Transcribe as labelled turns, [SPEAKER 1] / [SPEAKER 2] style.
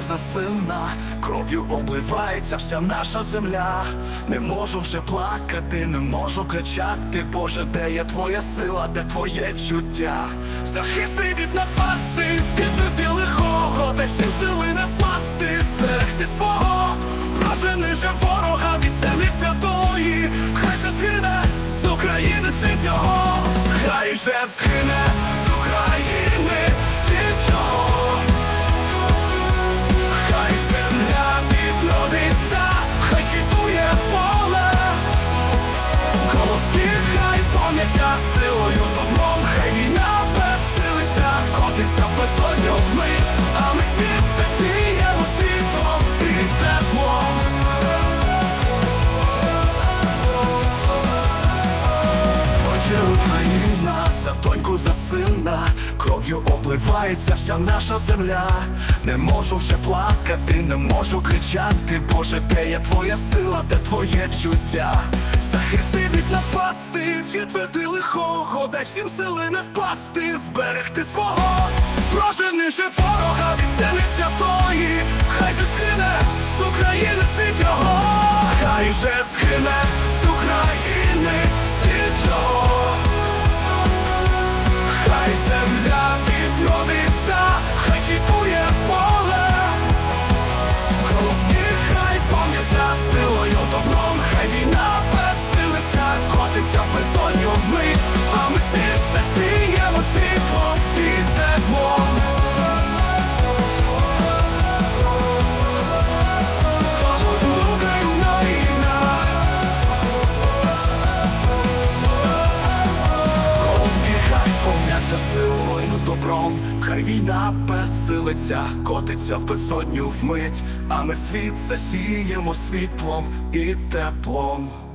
[SPEAKER 1] війна, кров'ю обливається вся наша земля. Не можу вже плакати, не можу кричати. Боже, де є твоя сила, де твоє чуття? Захисти від напасти, відведи лихого, дай всім сили не впасти, зберегти свого, прожени же ворога від землі святої, хай же згине з України світ його, хай же згине за доньку сина, кров'ю обливається вся наша земля. Не можу вже плакати, не можу кричати. Боже, де є твоя сила, де твоє чуття? Захисти від напасти, відведи лихого, дай всім сили не впасти, зберегти свого, прожени же ворога від землі святої, хай же згине з України світ його, хай же згине з України земля відродиться, хай квітує поле, колоски хай помняться силою добром, хай війна безсилиться, котиться в безодню вмить, а ми світ засіємо світлом і теплом. Тож Україна хай війна безсилиться, котиться в безодню вмить, а ми світ засіємо світлом і теплом.